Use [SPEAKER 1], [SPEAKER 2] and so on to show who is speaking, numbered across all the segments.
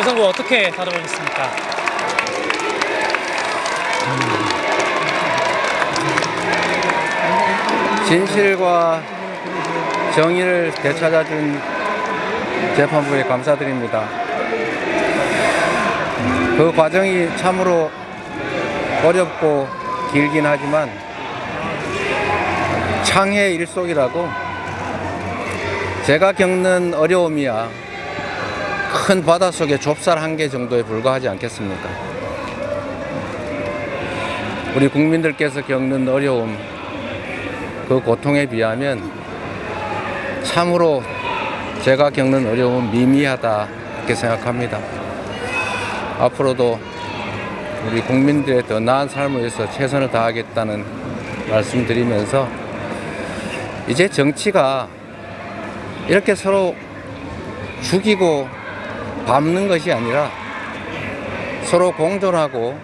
[SPEAKER 1] 어떻게 다뤄보셨습니까?
[SPEAKER 2] 진실과 정의를 되찾아준 재판부에 감사드립니다. 그 과정이 참으로 어렵고 길긴 하지만 창의 일속이라고 제가 겪는 어려움이야 큰 바닷속의 좁쌀 한 개 정도에 불과하지 않겠습니까? 우리 국민들께서 겪는 어려움 그 고통에 비하면 참으로 제가 겪는 어려움은 미미하다 이렇게 생각합니다. 앞으로도 우리 국민들의 더 나은 삶을 위해서 최선을 다하겠다는 말씀드리면서 이제 정치가 이렇게 서로 죽이고 밟는 것이 아니라 서로 공존하고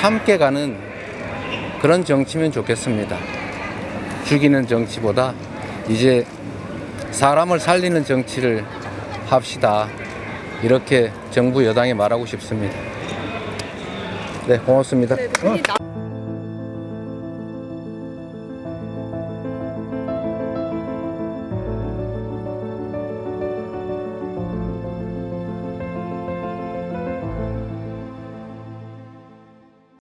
[SPEAKER 2] 함께 가는 그런 정치면 좋겠습니다. 죽이는 정치보다 이제 사람을 살리는 정치를 합시다. 이렇게 정부 여당에 말하고 싶습니다. 네, 고맙습니다.
[SPEAKER 3] 네, 네.